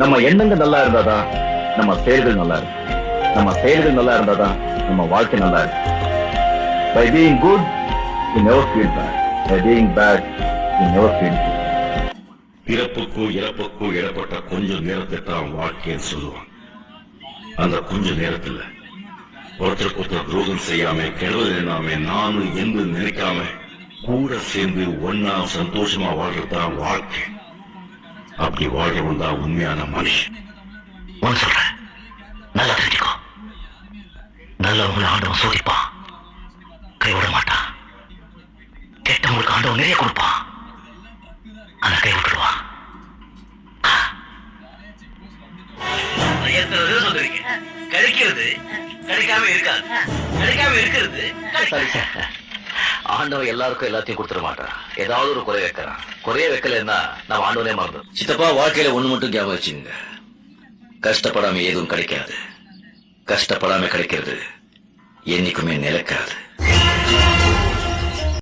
நம்ம எண்ணங்கள் நல்லா இருந்தாதான் நம்ம செயல்கள் நல்லா இருக்கும். நம்ம செயல்கள் நல்லா இருந்தாதான் நம்ம வாழ்க்கை நல்லா இருக்கும். By being good you never feel bad by being bad you never feel பிறப்புக்கும் இறப்புக்கும் இடப்பட்ட கொஞ்சம் நேரத்தை தான் வாழ்க்கைன்னு சொல்லுவாங்க. அந்த கொஞ்ச நேரத்துல ஒருத்தருக்கு ஒருத்தர் துரோகம் செய்யாம கெடுதல் எண்ணாம நானும் என்று நினைக்காம கூட சேர்ந்து ஒன்னா சந்தோஷமா வாழ்றதுதான் வாழ்க்கை. அப்படி வாழ்றவன் தான் உண்மையான மனுஷன் சொல்றேன். நல்லா தெரிஞ்சுக்கோ. நல்லவங்களை ஆண்டவன் சோதிப்பான். கைவிட மாட்டான். கெட்டவங்களுக்கு ஆண்டவன் நிறைய கொடுப்பான். ஆனா கை விட்டுடுவான். கிடைக்கிறது கிடைக்காம இருக்காது. கிடைக்காம இருக்கிறது ஆண்டவன் எல்லாருக்கும் எல்லாத்தையும் கொடுத்துட மாட்டான் ஏதாவது ஒரு குறை வைக்கிறான் குறைய வைக்கலன்னா நான் ஆண்டவனே மறந்து. சித்தப்பா வாழ்க்கையில ஒண்ணு மட்டும் ஞாபகம் வச்சுங்க கஷ்டப்படாம எதுவும் கிடைக்காது. கஷ்டப்படாம கிடைக்கிறது என்னைக்குமே நிலைக்காது.